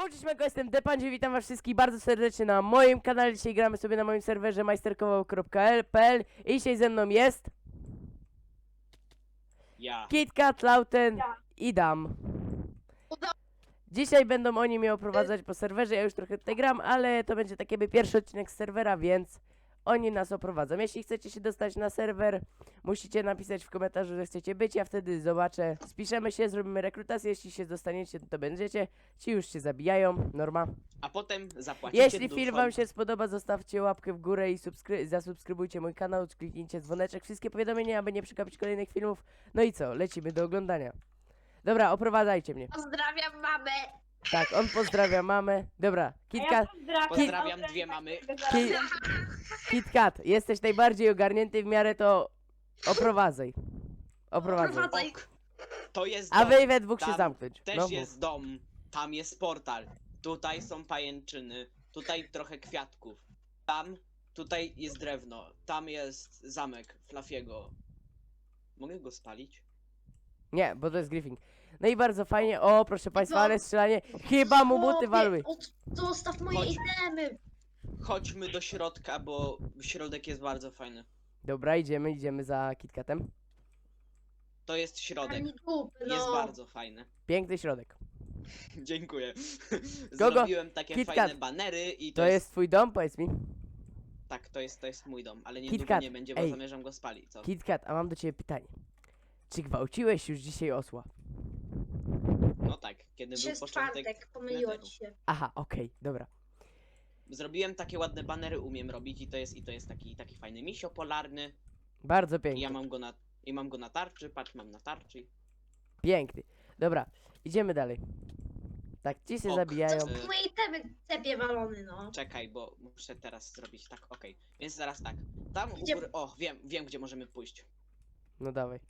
Cześć mego, jestem Depandzie, witam was wszystkich bardzo serdecznie na moim kanale. Dzisiaj gramy sobie na moim serwerze majsterkował.pl i dzisiaj ze mną jest Ja. KitKat, Lauten Ja. i Dam. Dzisiaj będą oni mnie oprowadzać po serwerze, ja już trochę tutaj gram, ale to będzie taki jakby pierwszy odcinek z serwera, więc oni nas oprowadzą. Jeśli chcecie się dostać na serwer, musicie napisać w komentarzu, że chcecie być, ja wtedy zobaczę, spiszemy się, zrobimy rekrutację, jeśli się dostaniecie, to będziecie. Ci już się zabijają, norma. A potem zapłacicie Jeśli duszą. film wam się spodoba, zostawcie łapkę w górę i subskry- zasubskrybujcie mój kanał, kliknijcie dzwoneczek, wszystkie powiadomienia, aby nie przegapić kolejnych filmów. No i co, lecimy do oglądania. Dobra, oprowadzajcie mnie. Pozdrawiam mamę. Tak, on pozdrawia mamę. Dobra, KitKat, pozdrawiam, Pozdrawiam dwie mamy. Ki- KitKat, jesteś najbardziej ogarnięty w miarę to oprowadzaj. Oprowadzaj. To jest A dom. wy we dwóch się Tam zamknąć. Też No, jest dom. Tam jest portal. Tutaj są pajęczyny. Tutaj trochę kwiatków. Tam, tutaj jest drewno. Tam jest zamek Flafiego. Mogę go spalić? Nie, bo to jest griffing. No i bardzo fajnie. O, proszę państwa, No. ale strzelanie. Chyba mu buty walły. od- Zostaw moje Chodź. itemy. Chodźmy do środka, bo środek jest bardzo fajny. Dobra, idziemy, idziemy za KitKatem. To jest środek. Ani dupy, no. Jest bardzo fajny. Piękny środek. Dziękuję. Kogo? Kogo? Zrobiłem takie KitKat. fajne banery i To jest twój dom, powiedz mi. Tak, to jest, to jest mój dom, ale niedługo nie będzie, bo ej. zamierzam go spalić, co? KitKat, a mam do ciebie pytanie. Czy gwałciłeś już dzisiaj osła? No tak, kiedy Dzisiaj był początek czwartek, pomyliło netheru. ci się. Aha, okej, dobra. Zrobiłem takie ładne banery, umiem robić i to jest, i to jest taki, taki fajny misio polarny Bardzo i piękny. ja mam go na, i mam go na tarczy, patrz, mam na tarczy. Piękny. Dobra, idziemy dalej. Tak, ci się Ok. zabijają. Moje itemy cepie walony, no. Czekaj, bo muszę teraz zrobić tak, okej. Więc zaraz tak, tam u Gdzie- góry, o, wiem, wiem gdzie możemy pójść. No dawaj.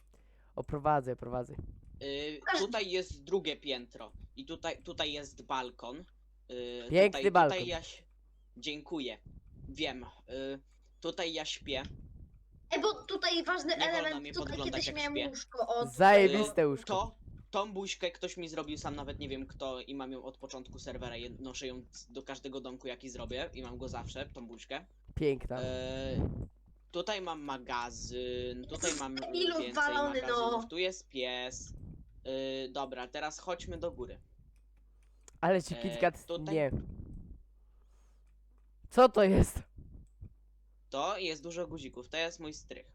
Oprowadzę, prowadzę. Y, tutaj jest drugie piętro i tutaj, tutaj jest balkon. Y, Piękny tutaj, balkon. Tutaj ja, ś- dziękuję, wiem. Y, tutaj ja śpię. Ej, bo tutaj ważny Nie wolno mi element, tutaj podglądać, kiedyś jak miałem śpię. łóżko od... Zajebiste łóżko. To, tą buźkę ktoś mi zrobił, sam nawet nie wiem kto i mam ją od początku serwera, jed- noszę ją c- do każdego domku jaki zrobię i mam go zawsze, tą buźkę. Piękna. E, tutaj mam magazyn, tutaj mam Debilu więcej walony, no. magazynów, tu jest pies. E, dobra, teraz chodźmy do góry. Ale ci e, KitKat tutaj- nie. Co to jest? To jest dużo guzików, to jest mój strych.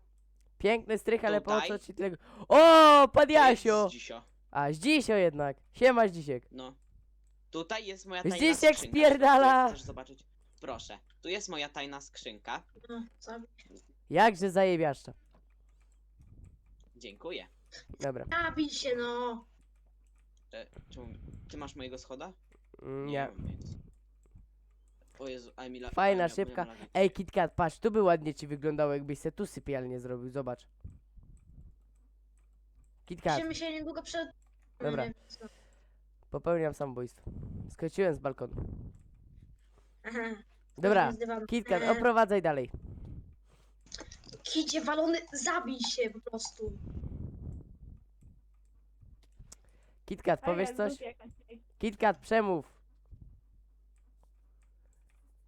Piękny strych, ale po co Tutaj- ci tego... O, pan Jasio! Zdzisio. A, Zdzisio jednak. Siema Zdzisiek. No. Tutaj jest moja tajna Zdzisiek skrzynka. spierdala! Chcesz zobaczyć? Proszę. Tu jest moja tajna skrzynka. No, co? Jakże zajebiaszcza. Dziękuję. Dobra. Zabij się, no. E, czemu, ty masz mojego schoda? Mm, Nie. mam więc. O Jezu, Emila. Fajna, Emila, szybka. Emila- Ej, KitKat, patrz, tu by ładnie ci wyglądało, jakbyś se tu sypialnie zrobił, zobacz. KitKat, Musimy się niedługo przed... Dobra. Popełniam samobójstwo. Skoczyłem z balkonu. Aha. Dobra. KitKat, Eee, oprowadzaj dalej. Kicie walony, zabij się po prostu. KitKat, powiesz coś? KitKat, przemów.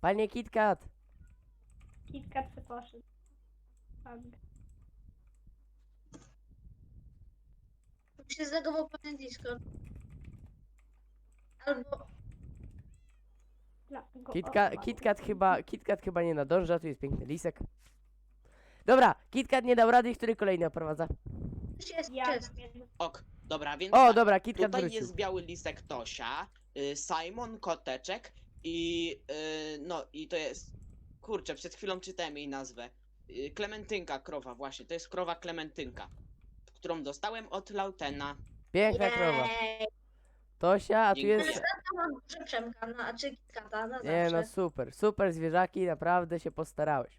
Panie KitKat. Kitka se poszedł. Tak. Mi się zlegował pewien Discord. Albo... Dlatego Kitka. KitKat chyba, KitKat chyba nie nadąża, tu jest piękny lisek. Dobra, KitKat nie dał rady i który kolejny oprowadza? Jest Ja czest. Ok, dobra, więc. O, tak. dobra, KitKat Tutaj wrócił. jest biały lisek Tosia, y, Simon Koteczek i. Y, no i to jest. Kurczę, przed chwilą czytałem jej nazwę. Y, Klementynka krowa, właśnie. To jest krowa Klementynka. Którą dostałem od Lautena. Piękna krowa. Jej. Tosia, a tu Dziękuję. jest... Mam Przemka, no, a czy Kitkata, na Nie no, super, super zwierzaki, naprawdę się postarałeś.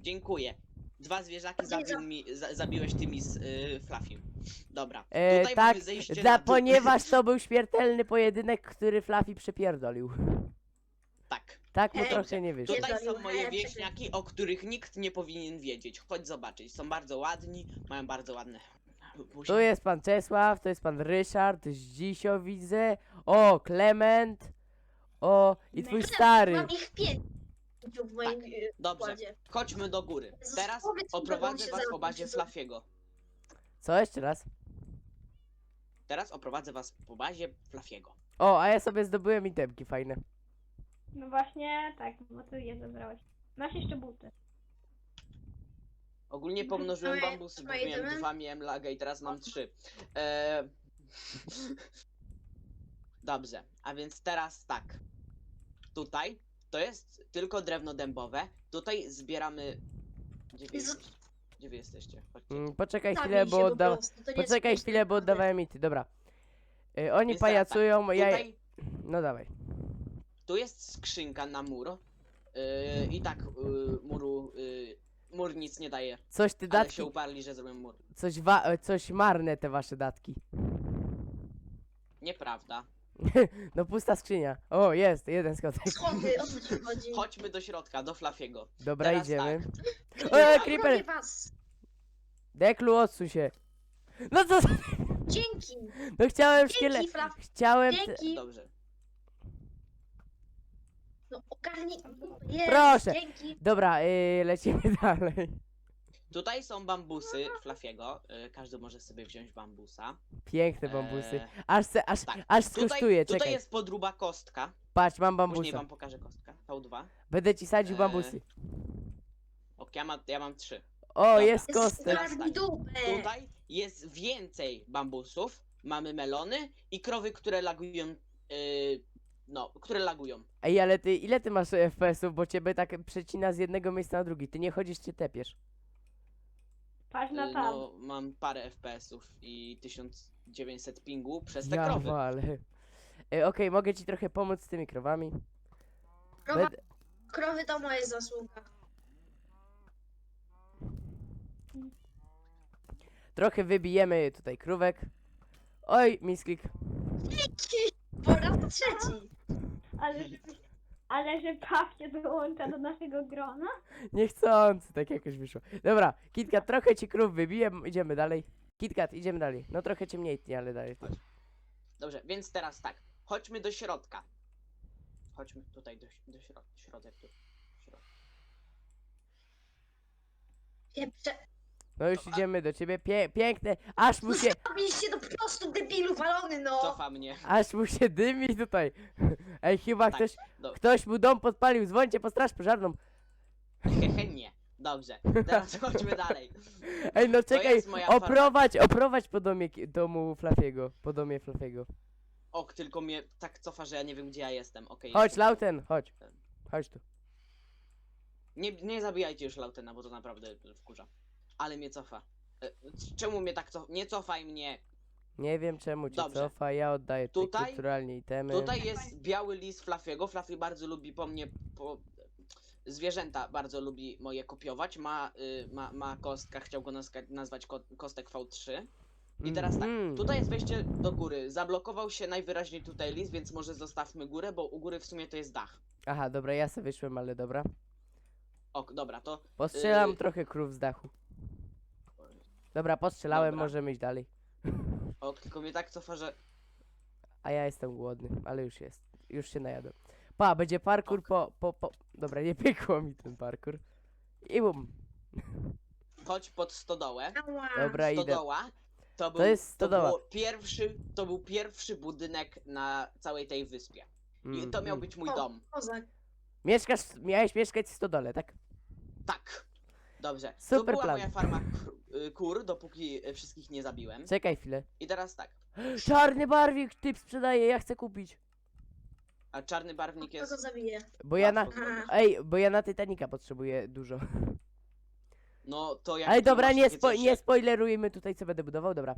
Dziękuję. Dwa zwierzaki zabił mi, za, zabiłeś tymi z y, Flafim. Dobra. E, Tutaj tak, mamy zejście dół. ponieważ to był śmiertelny pojedynek, który Fluffy przepierdolił. Tak. Tak mu Ej, trochę nie wyszło. Tutaj są moje wieśniaki, o których nikt nie powinien wiedzieć. Chodź zobaczyć. Są bardzo ładni, mają bardzo ładne buzi. Tu jest pan Czesław, to jest pan Ryszard, Zdzisio widzę O, Clement. O, i twój stary. Mam ich pięć w moim Tak, Dobrze, chodźmy do góry. Teraz powiedz mi, oprowadzę się was po bazie co? Flafiego. Co, jeszcze raz? Teraz oprowadzę was po bazie Flafiego. O, a ja sobie zdobyłem itemki fajne. No właśnie, tak, bo ty je zabrałeś. Masz jeszcze buty. Ogólnie pomnożyłem Moje- bambusy, bo moje miałem dwa, miałem lagę i teraz mam trzy. Eee... Dobrze, a więc teraz tak. Tutaj to jest tylko drewno dębowe. Tutaj zbieramy. Jezu. jesteście? Gdzie wy jesteście? Chodźcie. Mm, poczekaj Zabij chwilę, się bo po odda... prostu, to nie jest Poczekaj śmieszne, chwilę, bo naprawdę. oddawałem ity, dobra. Y, oni teraz pajacują, ja... Tutaj No dawaj. tu jest skrzynka na mur. Yy, I tak yy, muru. Yy, mur nic nie daje. Coś ty Ale datki, się uparli, że zrobią mur. coś, wa... coś marne te wasze datki. Nieprawda. No pusta skrzynia. O, jest, jeden skotek. Schody, o co ci chodzi? Chodźmy do środka, do Flafiego. Dobra, Teraz idziemy. tak. O, Ja creeper! robię was. Deklu, odsuń się. No co? za- Dzięki, No chciałem szkielet... dzięki, Flaf, Chciałem... dzięki. Dobrze. No ogarnij. Jest, Proszę. Dzięki. Dobra, yy, lecimy dalej. Tutaj są bambusy Flafiego. Yy, każdy może sobie wziąć bambusa. Piękne bambusy. Eee, Aż, se, aż, tak. aż Tutaj, skosztuję, tutaj czekaj. jest podruba kostka. Patrz, mam Później bambusa. wam pokażę kostka. V2. Będę ci sadził Eee, bambusy. Ok, ja, ma, ja mam trzy. O, dobra. jest kostek. Teraz Ogarnij tak. dupę. Tutaj jest więcej bambusów. Mamy melony i krowy, które lagują. Yy, no, które lagują. Ej, ale ty, ile ty masz FPS-ów, bo ciebie tak przecina z jednego miejsca na drugi. Ty nie chodzisz, cię tepiesz. Patrz na Yy, tam. no, mam parę FPS-ów i 1900 pingu przez te Ja krowy. wale. Ej, Okej, mogę ci trochę pomóc z tymi krowami. Krowa, Będę... krowy to moja zasługa. Trochę wybijemy tutaj krówek. Oj, misklik. Po raz trzeci. Ale że, ale że Pawcie dołącza do naszego grona? Niechcący, tak jakoś wyszło. Dobra, KitKat, trochę ci krów wybiję, idziemy dalej. KitKat, idziemy dalej. No trochę cię mniej tnie, ale dalej. Chodź. Dobrze, więc teraz tak. Chodźmy do środka. Chodźmy tutaj do, do środka. Środek tu. Środek. Pieprze. No już idziemy do ciebie. Pie piękne, aż mu się, Zabij się do prostu debilu walony, no. Cofa mnie. aż mu się dymi tutaj. Ej, chyba Tak, ktoś, do- ktoś mu dom podpalił. Dzwońcie po straż pożarną. Hehe, nie. Dobrze, teraz chodźmy dalej. Ej, no czekaj, jest moja farma. oprowadź, oprowadź po domie, ki- domu Flafiego. Po domie Flafiego. Ok, tylko mnie tak cofa, że ja nie wiem gdzie ja jestem. Okej. Chodź, jestem. Lauten, chodź. Chodź tu. Nie, nie zabijajcie już Lautena, bo to naprawdę wkurza. Ale mnie cofa. E, Czemu mnie tak cofa? Nie cofaj mnie. Nie wiem czemu cię Dobrze. cofa, ja oddaję tutaj Tutaj- kulturalnie itemy. Tutaj jest biały lis Flafiego. Fluffy bardzo lubi po mnie. Po... Zwierzęta bardzo lubi moje kopiować. Ma, y, ma, ma kostka, chciał go nazka- nazwać ko kostek V3. I teraz tak, Mhm. tutaj jest wejście do góry. Zablokował się najwyraźniej tutaj lis, więc może zostawmy górę, bo u góry w sumie to jest dach. Aha, dobra, ja sobie wyszłem, ale dobra. Ok, dobra, to Postrzelam Yy. trochę krów z dachu. Dobra, postrzelałem, Dobra. możemy iść dalej. ok, tylko mnie tak cofa, że A ja jestem głodny, ale już jest. Już się najadłem. Pa, będzie parkour po, po, po... Dobra, nie pykło mi ten parkour. I bum. chodź pod stodołę. Ała. Dobra, idę. Stodoła. To, był, jest stodoła. było pierwszy, to był pierwszy budynek na całej tej wyspie. I to miał Mhm. być mój O. dom. Kozak. Mieszkasz, miałeś mieszkać w stodole, tak? Tak. Dobrze. Super to była plan. moja farma kur, y, kur, dopóki y, wszystkich nie zabiłem. Czekaj chwilę. I teraz tak. Czarny barwik, typ sprzedaje, ja chcę kupić. A czarny barwnik Kto jest. go zabije? Bo ja na... łatwo. Ej, bo ja na Titanica potrzebuję dużo. No to jak Ale ty dobra, masz nie, takie spo, coś nie jak- spoilerujmy tutaj, co będę budował, dobra.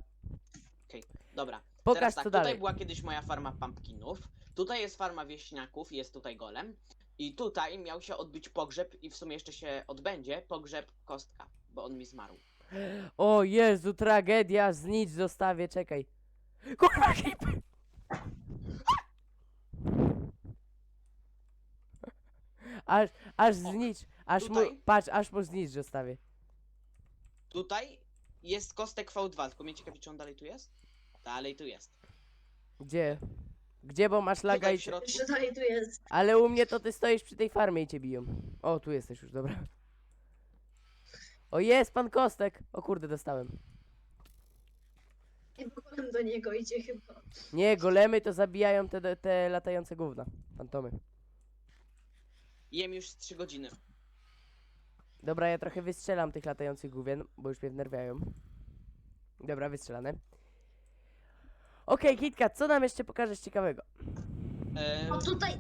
Dobra. Pokaż teraz tak, co tutaj dalej. była kiedyś moja farma pumpkinów. Tutaj jest farma wieśniaków, jest tutaj golem. I tutaj miał się odbyć pogrzeb i w sumie jeszcze się odbędzie pogrzeb kostka, bo on mi zmarł. O Jezu, tragedia, znicz zostawię, czekaj. Kurwa, creeper! Aż, aż znicz, aż mu, tutaj? patrz, aż mu znicz zostawię. Tutaj jest kostek V2, tylko mnie ciekawi, czy on dalej tu jest? Dalej tu jest. Gdzie? Gdzie, bo masz laga Tutaj i... w środku. Jeszcze dalej tu jest. Ale u mnie to ty stoisz przy tej farmie i cię biją. O, tu jesteś już, dobra. O, jest pan Kostek! O kurde, dostałem. I potem do niego idzie chyba. Nie, golemy to zabijają te, te latające gówna. Fantomy. Jem już z 3 godziny. Dobra, ja trochę wystrzelam tych latających główien, bo już mnie wnerwiają. Dobra, wystrzelane. Okej, Kitka, co nam jeszcze pokażesz ciekawego? E, O tutaj,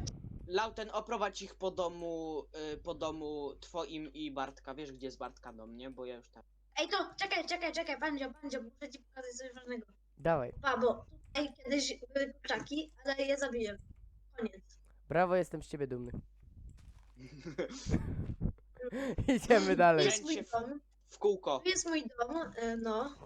Lauten, oprowadź ich po domu, y, po domu twoim i Bartka. Wiesz, gdzie jest Bartka dom, nie? Bo ja już tam. ej to, czekaj, czekaj, czekaj, Bandzio, Bandzio, muszę ci pokazać coś ważnego. Dawaj. Pa, bo tutaj kiedyś były kurczaki, ale je zabiję. Koniec. Brawo, jestem z ciebie dumny. Idziemy Tu dalej. jest mój dom, W kółko. tu jest mój dom, e, no.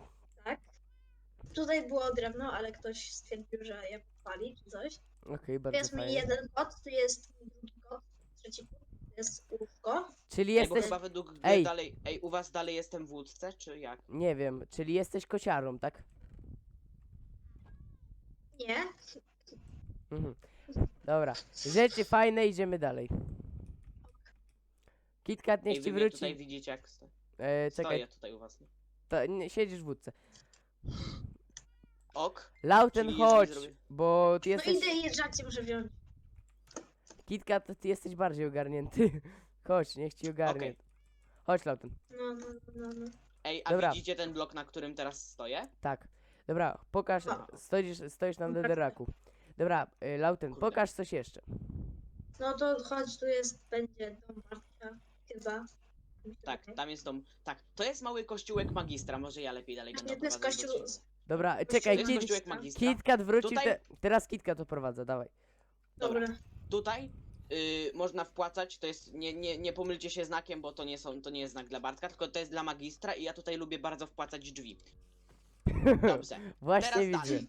Tutaj było drewno, ale ktoś stwierdził, że je pali czy coś. Okej, Tu bardzo jest mój fajnie. jeden kot, tu jest mój drugi kot, trzeci kot, tu jest łóżko. Czyli Ej, bo jesteś... chyba według Ej. dalej. Ej, u was dalej jestem w łódce, czy jak? Nie wiem, czyli jesteś kociarą, tak? Nie, Mhm. Dobra. Rzeczy fajne, idziemy dalej. KitKat niech ci mnie tutaj wróci. widzicie, jak sto... E, czekaj, stoję tutaj u was. Nie? to, nie, siedzisz w wódce. Ok. Lauten, Czyli chodź, jeżeli zrobię- bo ty no jesteś... idę i żarcie muszę wziąć. KitKat, ty jesteś bardziej ogarnięty. Chodź, niech ci ogarnie. Okej. Chodź, Lauten. No, no, no, no. Ej, a Dobra. widzicie ten blok, na którym teraz stoję? Tak. Dobra, pokaż. O. Stoisz, stoisz na Dobra. netherraku. Dobra, y, Lauten, Kurde. pokaż coś jeszcze. No to chodź, tu jest, będzie dom Bartka, chyba. Tak, tam jest dom. Tak, to jest mały kościółek magistra, może ja lepiej dalej będę Nie, to jest kościół- ci- Dobra, czekaj, Kit, magistra. KitKat wróci, Tutaj- te, teraz KitKat oprowadza, dawaj. Dobra. Tutaj y, można wpłacać, to jest, nie, nie, nie pomylcie się znakiem, bo to nie, są, to nie jest znak dla Bartka, tylko to jest dla magistra i ja tutaj lubię bardzo wpłacać drzwi. Dobrze, Właśnie teraz widzę. dalej.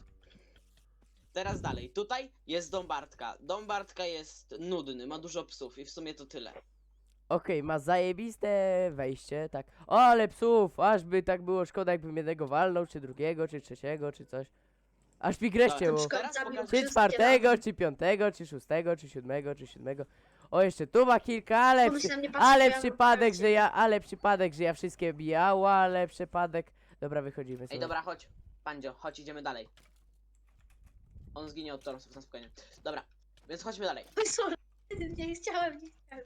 Teraz dalej, tutaj jest dom Bartka. Dom Bartka jest nudny, ma dużo psów i w sumie to tyle. Okej, ma zajebiste wejście, tak. O, ale psów, aż by tak było szkoda, jakbym jednego walnął, czy drugiego, czy trzeciego, czy coś. Aż mi grę Tak. ścięło. Szkoda, Teraz zabił pokażę- Czy wszystkie czwartego, czy piątego, czy szóstego, czy siódmego, czy siódmego. O, jeszcze tu ma kilka, ale, przy, na mnie patrzy, ale ja przypadek, mam że ja, ale przypadek, że ja wszystkie bijała, ale przypadek. Dobra, wychodzimy Ej, sobie. dobra, chodź. Pandzio, chodź, idziemy dalej. On zginie od torosów na spokojnie. Dobra, więc chodźmy dalej. Oj, sorry. Nie chciałem, nie chciałem.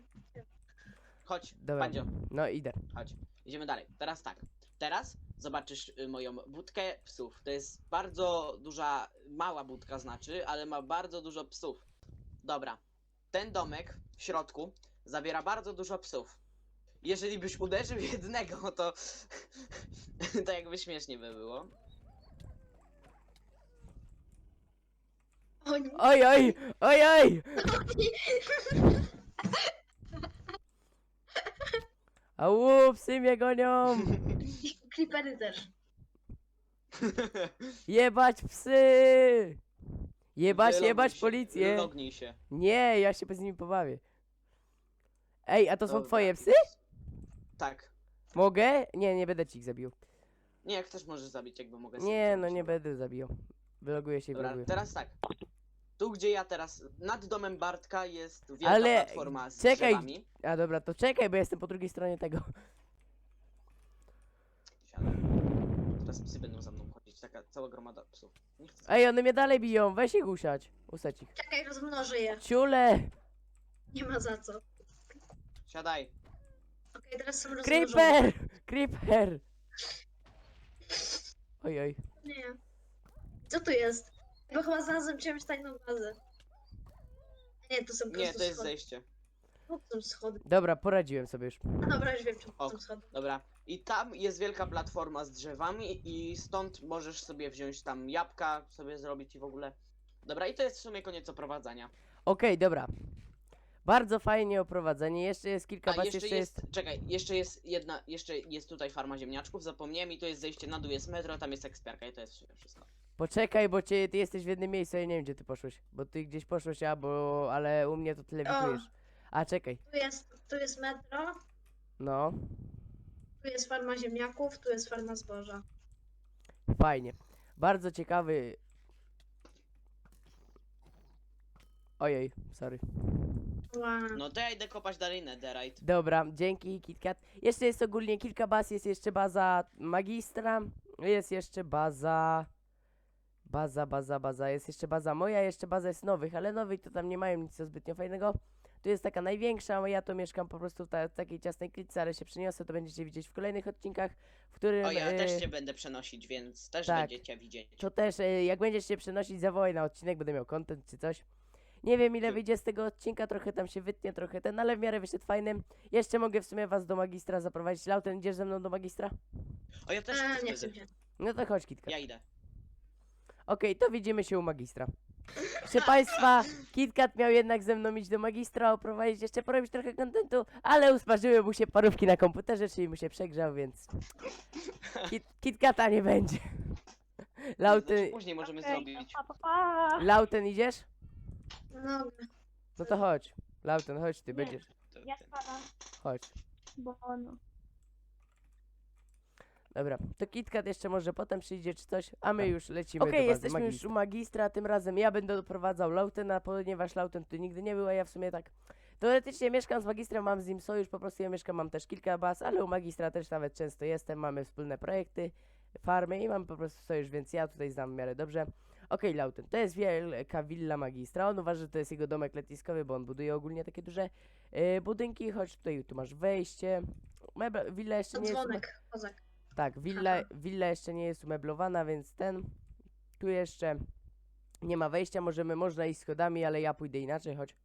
Chodź, Dobra. Pandzio, No idę. chodź. Idziemy dalej. Teraz tak. Teraz zobaczysz y, moją budkę psów. To jest bardzo duża, mała budka znaczy, ale ma bardzo dużo psów. Dobra. Ten domek w środku zawiera bardzo dużo psów. Jeżeli byś uderzył jednego, to to jakby śmiesznie by było. O nie. Oj, oj, oj, oj! Au, psy mnie gonią! Creepery też. Jebać psy! Jebać, Wyloguj jebać się, policję! Się. Nie, ja się z nimi pobawię. Ej, a to są Dobra. twoje psy? Tak. Mogę? Nie, nie będę ci ich zabił. Nie, jak też możesz zabić, jakby mogę sobie Nie, no nie będę zabijał. Wyloguję się i Dobra, wyloguję. teraz tak. Tu, gdzie ja teraz. Nad domem Bartka jest wielka Ale platforma z czekaj. drzewami. A dobra, to czekaj, bo jestem po drugiej stronie tego. Siadaj. Teraz psy będą za mną chodzić, taka cała gromada psów. Nie chcę. Ej, one mnie dalej biją, weź ich usiać. Usać ich. Czekaj, rozmnożę je. Ciule! Nie ma za co. Siadaj. Okej, teraz są rozmnożone. Creeper! Creeper! Oj, oj. Nie. Co tu jest? Bo chyba znalazłem czymś tajną bazę. Nie, to są po Nie, prostu to jest schody. zejście. To są schody. Dobra, poradziłem sobie już. No dobra, już wiem, czym to Ok. są schody. Dobra. I tam jest wielka platforma z drzewami i stąd możesz sobie wziąć tam jabłka, sobie zrobić i w ogóle. Dobra, i to jest w sumie koniec oprowadzania. Okej, dobra. Bardzo fajnie oprowadzenie. Jeszcze jest kilka A baz, jeszcze jest, czekaj, jeszcze jest jedna, jeszcze jest tutaj farma ziemniaczków, zapomniałem i to jest zejście na dół, jest metro, tam jest ekspiarka i to jest w sumie wszystko. Poczekaj, bo cię, ty jesteś w jednym miejscu, ja nie wiem gdzie ty poszłeś. Bo ty gdzieś poszłeś, a bo, ale u mnie to tyle O. widujesz. A czekaj, Tu jest, tu jest metro, no, tu jest farma ziemniaków, tu jest farma zboża. fajnie. Bardzo ciekawy. Ojej, sorry. Ła. No to ja idę kopać dalej netherite. Dobra, dzięki KitKat. Jeszcze jest ogólnie kilka baz, jest jeszcze baza magistra, jest jeszcze baza... Baza, baza, baza, jest jeszcze baza moja, jeszcze baza jest nowych, ale nowych to tam nie mają nic zbytnio fajnego. Tu jest taka największa, ja to mieszkam po prostu w, ta, w takiej ciasnej klitce, ale się przeniosę, to będziecie widzieć w kolejnych odcinkach, w którym... O, ja e, też cię będę przenosić, więc też tak. będziecie widzieć. To też, e, jak będziesz się przenosić, zawołaj na odcinek, będę miał content czy coś. Nie wiem ile wyjdzie z tego odcinka, trochę tam się wytnie, trochę ten, ale w miarę wyszedł fajny. Jeszcze mogę w sumie was do magistra zaprowadzić. Lauten, idziesz ze mną do magistra? O, ja też A, nie chcę. No to chodź, Kitka. Ja idę. Okej, to widzimy się u magistra. Proszę Państwa, KitKat miał jednak ze mną iść do magistra, oprowadzić jeszcze, porobić trochę kontentu, ale usmażyły mu się parówki na komputerze, czyli mu się przegrzał, więc Kit, KitKata nie będzie. Lauten, Znaczy, później możemy zrobić. Pa, pa, pa. Lauten idziesz? No, No to chodź. Lauten, chodź, ty Nie. będziesz. Ja spadam, Chodź. bo no. Dobra, to KitKat jeszcze może potem przyjdzie czy coś, a my już lecimy Tak. Okej, do bazy jesteśmy już u magistra, tym razem ja będę doprowadzał Lautena, ponieważ Lauten tu nigdy nie był, a ja w sumie tak teoretycznie mieszkam z magistrem, mam z nim sojusz, po prostu ja mieszkam, mam też kilka baz, ale u magistra też nawet często jestem, mamy wspólne projekty, farmy i mam po prostu sojusz, więc ja tutaj znam w miarę dobrze. Okej, Lauten, to jest wielka willa magistra, on uważa, że to jest jego domek letniskowy, bo on buduje ogólnie takie duże e, budynki, choć tutaj tu masz wejście, Meble, willa jeszcze to nie jest... dzwonek, kozak. Tak, willa, willa jeszcze nie jest umeblowana, więc ten. Tu jeszcze nie ma wejścia, możemy, można iść schodami, ale ja pójdę inaczej, choć.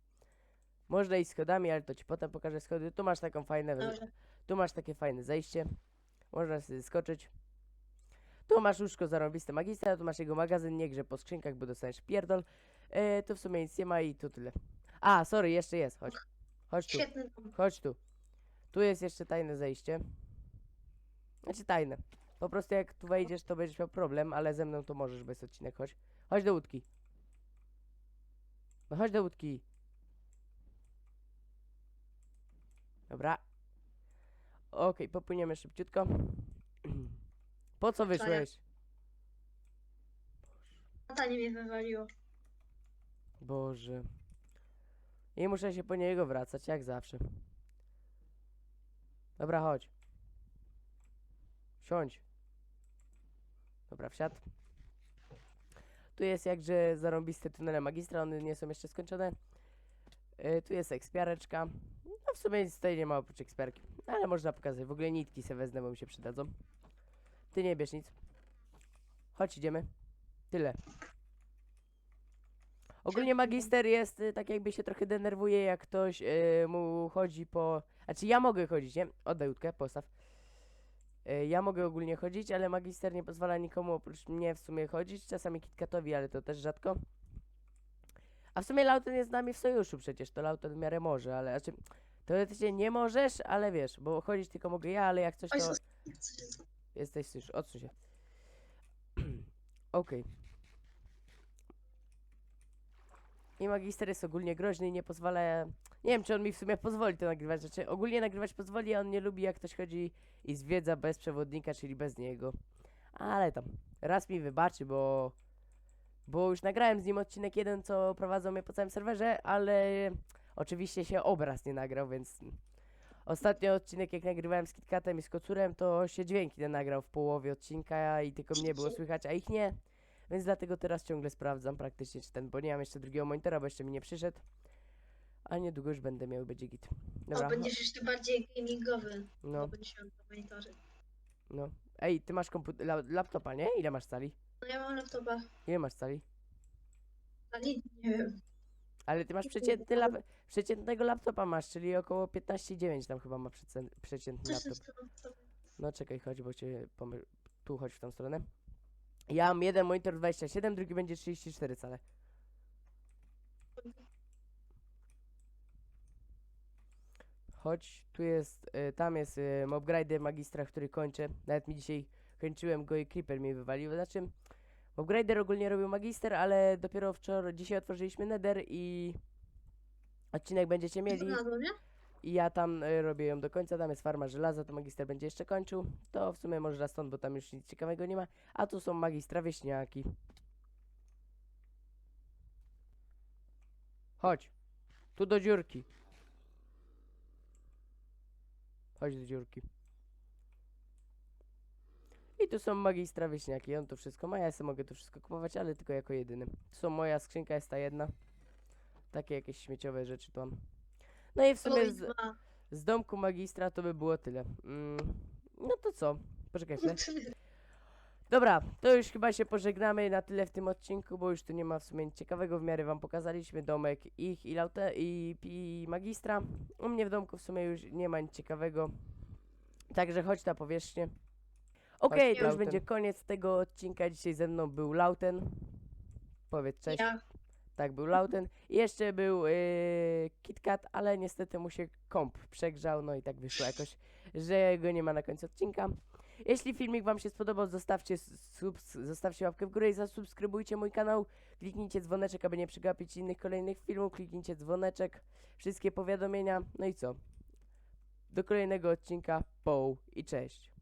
Można iść schodami, ale to ci potem pokażę schody. Tu masz taką fajne, Dobrze. tu masz takie fajne zejście. Można sobie skoczyć. Tu masz łóżko zarąbiste magistra, tu masz jego magazyn, nie grze po skrzynkach, bo dostaniesz pierdol. E, tu w sumie nic nie ma i tu tyle. A, sorry, jeszcze jest, chodź. Chodź tu. Świetny dom. Chodź tu. Tu jest jeszcze tajne zejście. Znaczy tajne. Po prostu jak tu wejdziesz, to będziesz miał problem, ale ze mną to możesz bez odcinek. Chodź. Chodź do łódki. No chodź do łódki. Dobra. Okej, popłyniemy szybciutko. Po co wyszłeś? Tata nie mnie wywaliło. Boże. I muszę się po niego wracać, jak zawsze. Dobra, chodź. Siądź. Dobra, wsiadł. Tu jest jakże zarąbiste tunele magistra, one nie są jeszcze skończone. Y, tu jest ekspiareczka. No w sumie nic tutaj nie ma oprócz ekspiarki. Ale można pokazać. W ogóle nitki se wezmę, bo mi się przydadzą. Ty nie bierz nic. Chodź, idziemy. Tyle. Ogólnie magister jest y, tak jakby się trochę denerwuje, jak ktoś y, mu chodzi po... Znaczy ja mogę chodzić, nie? Oddaj łódkę, postaw. Y, ja mogę ogólnie chodzić, ale magister nie pozwala nikomu oprócz mnie w sumie chodzić. Czasami KitKatowi, ale to też rzadko. A w sumie Lauten jest z nami w sojuszu przecież, to Lauten w miarę może, ale... Znaczy, teoretycznie nie możesz, ale wiesz, bo chodzić tylko mogę ja, ale jak coś to... Jesteś już, odsuń się. Okej. I magister jest ogólnie groźny i nie pozwala. Nie wiem, czy on mi w sumie pozwoli to nagrywać. Znaczy, ogólnie nagrywać pozwoli, a on nie lubi, jak ktoś chodzi i zwiedza bez przewodnika, czyli bez niego. Ale tam, raz mi wybaczy, bo. Bo już nagrałem z nim odcinek jeden, co prowadzą mnie po całym serwerze, ale oczywiście się obraz nie nagrał, więc Ostatni odcinek, jak nagrywałem z KitKatem i z Kocurem, to się dźwięki nie nagrał w połowie odcinka i tylko mnie było słychać, a ich nie. Więc dlatego teraz ciągle sprawdzam praktycznie, czy ten, bo nie mam jeszcze drugiego monitora, bo jeszcze mi nie przyszedł. A niedługo już będę miał, będzie git. Dobra, O, będziesz jeszcze bardziej gamingowy. no, No. Będziesz miał na monitorze. no. Ej, ty masz komputer, la laptopa, nie? Ile masz cali? No ja mam laptopa. Ile masz cali? Ale nie wiem. Ale ty masz przeciętny lap przeciętnego laptopa masz, czyli około 15,9 tam chyba ma przeciętny laptop. No czekaj, chodź, bo cię. Tu chodź w tą stronę. Ja mam jeden monitor 27, drugi będzie 34 cale. Chodź, tu jest, y, tam jest y, Magistra, który kończę. Nawet mi dzisiaj kończyłem go i Creeper mi wywalił. Znaczy, Mobgrader ogólnie robił Magister, ale dopiero wczoraj, dzisiaj otworzyliśmy Nether i odcinek będziecie mieli. Znalazło mnie? I ja tam y, robię ją do końca, tam jest farma żelaza, to magister będzie jeszcze kończył. To w sumie może stąd, bo tam już nic ciekawego nie ma. A tu są magistra wieśniaki. Chodź. Tu do dziurki. Chodź do dziurki. I tu są magistra wieśniaki. On to wszystko ma. Ja sobie mogę to wszystko kupować, ale tylko jako jedyny. Tu są moja skrzynka, jest ta jedna. Takie jakieś śmieciowe rzeczy tu mam. No i w sumie z, z domku magistra to by było tyle. Mm, no to co? Poczekaj chwilę. Dobra, to już chyba się pożegnamy na tyle w tym odcinku, bo już tu nie ma w sumie nic ciekawego. W miarę wam pokazaliśmy domek ich i, laute, i, i magistra. U mnie w domku w sumie już nie ma nic ciekawego. Także chodź na powierzchnię. Okej, to już Lauten. będzie koniec tego odcinka. Dzisiaj ze mną był Lauten. Powiedz cześć. Ja. Tak, był Lauten. I jeszcze był yy, KitKat, ale niestety mu się komp przegrzał, no i tak wyszło jakoś, że go nie ma na końcu odcinka. Jeśli filmik wam się spodobał, zostawcie, subs, zostawcie łapkę w górę i zasubskrybujcie mój kanał. Kliknijcie dzwoneczek, aby nie przegapić innych kolejnych filmów. Kliknijcie dzwoneczek, wszystkie powiadomienia. No i co? Do kolejnego odcinka. Poł i cześć.